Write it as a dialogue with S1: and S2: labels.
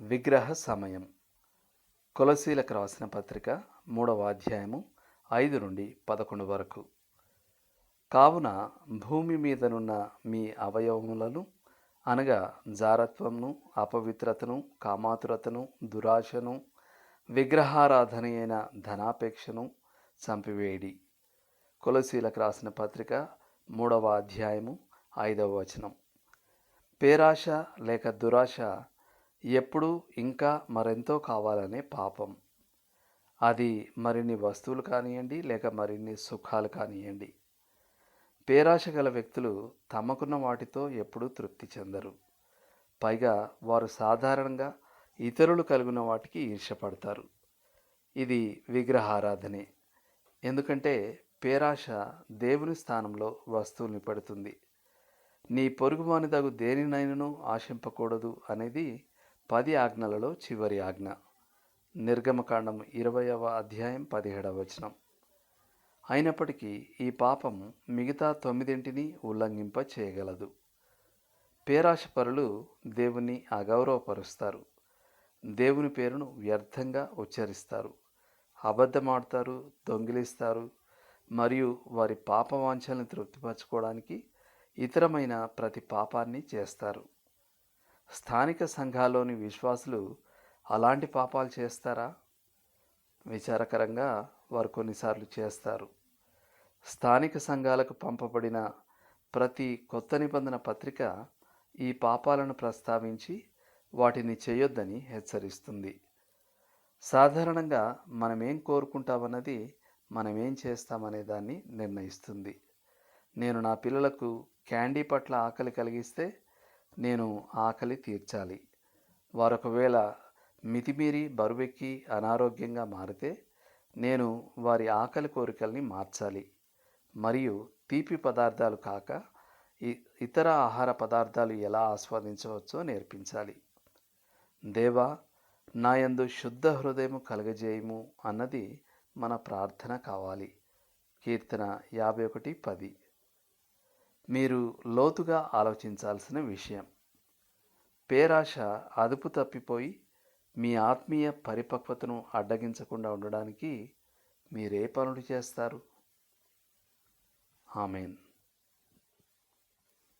S1: విగ్రహ సమయం. కొలసీలకు రాసిన పత్రిక మూడవ అధ్యాయము ఐదు నుండి పదకొండు వరకు. కావున భూమి మీదనున్న మీ అవయవములను అనగా జారత్వమును అపవిత్రతను కామాతురతను దురాశను విగ్రహారాధన అయిన ధనాపేక్షను చంపివేయడి కొలసీలకు రాసిన పత్రిక మూడవ అధ్యాయము ఐదవ వచనం. పేరాశ లేక దురాశ ఎప్పుడు ఇంకా మరెంతో కావాలనే పాపం. అది మరిన్ని వస్తువులు కానివ్వండి లేక మరిన్ని సుఖాలు కానివ్వండి పేరాశ గల వ్యక్తులు తమకున్న వాటితో ఎప్పుడూ తృప్తి చెందరు. పైగా వారు సాధారణంగా ఇతరులు కలిగిన వాటికి ఈర్షపడతారు ఇది విగ్రహారాధనే. ఎందుకంటే పేరాశ దేవుని స్థానంలో వస్తువుల్ని పెడుతుంది. నీ పొరుగువాని తగు దేనినైనను ఆశింపకూడదు అనేది పది ఆజ్ఞలలో చివరి ఆజ్ఞ. నిర్గమకాండం ఇరవయవ అధ్యాయం పదిహేడవ వచనం. అయినప్పటికీ ఈ పాపం మిగతా తొమ్మిదింటిని ఉల్లంఘింప చేయగలదు. పేరాశపరులు దేవుని అగౌరవపరుస్తారు. దేవుని పేరును వ్యర్థంగా ఉచ్చరిస్తారు. అబద్ధమాడతారు దొంగిలిస్తారు మరియు వారి పాపవాంఛల్ని తృప్తిపరచుకోవడానికి ఇతరమైన ప్రతి పాపాన్ని చేస్తారు. స్థానిక సంఘాల్లోని విశ్వాసులు అలాంటి పాపాలు చేస్తారా? విచారకరంగా వారు కొన్నిసార్లు చేస్తారు. స్థానిక సంఘాలకు పంపబడిన ప్రతి కొత్త నిబంధన పత్రిక ఈ పాపాలను ప్రస్తావించి వాటిని చేయొద్దని హెచ్చరిస్తుంది. సాధారణంగా మనమేం కోరుకుంటామన్నది మనమేం చేస్తామనే దాన్ని నిర్ణయిస్తుంది. నేను నా పిల్లలకు క్యాండీ పట్ల ఆకలి కలిగిస్తే నేను ఆకలి తీర్చాలి. వారు ఒకవేళ మితిమీరి బరువెక్కి అనారోగ్యంగా మారితే నేను వారి ఆకలి కోరికల్ని మార్చాలి. మరియు తీపి పదార్థాలు కాక ఇతర ఆహార పదార్థాలు ఎలా ఆస్వాదించవచ్చో నేర్పించాలి. దేవా నాయందు శుద్ధ హృదయము కలగజేయము అన్నది మన ప్రార్థన కావాలి. కీర్తన యాభై ఒకటి పది. మీరు లోతుగా ఆలోచించాల్సిన విషయం. పేరాశ అదుపు తప్పిపోయి మీ ఆత్మీయ పరిపక్వతను అడ్డగించకుండా ఉండడానికి మీరే పనులు చేస్తారు. ఆమెన్.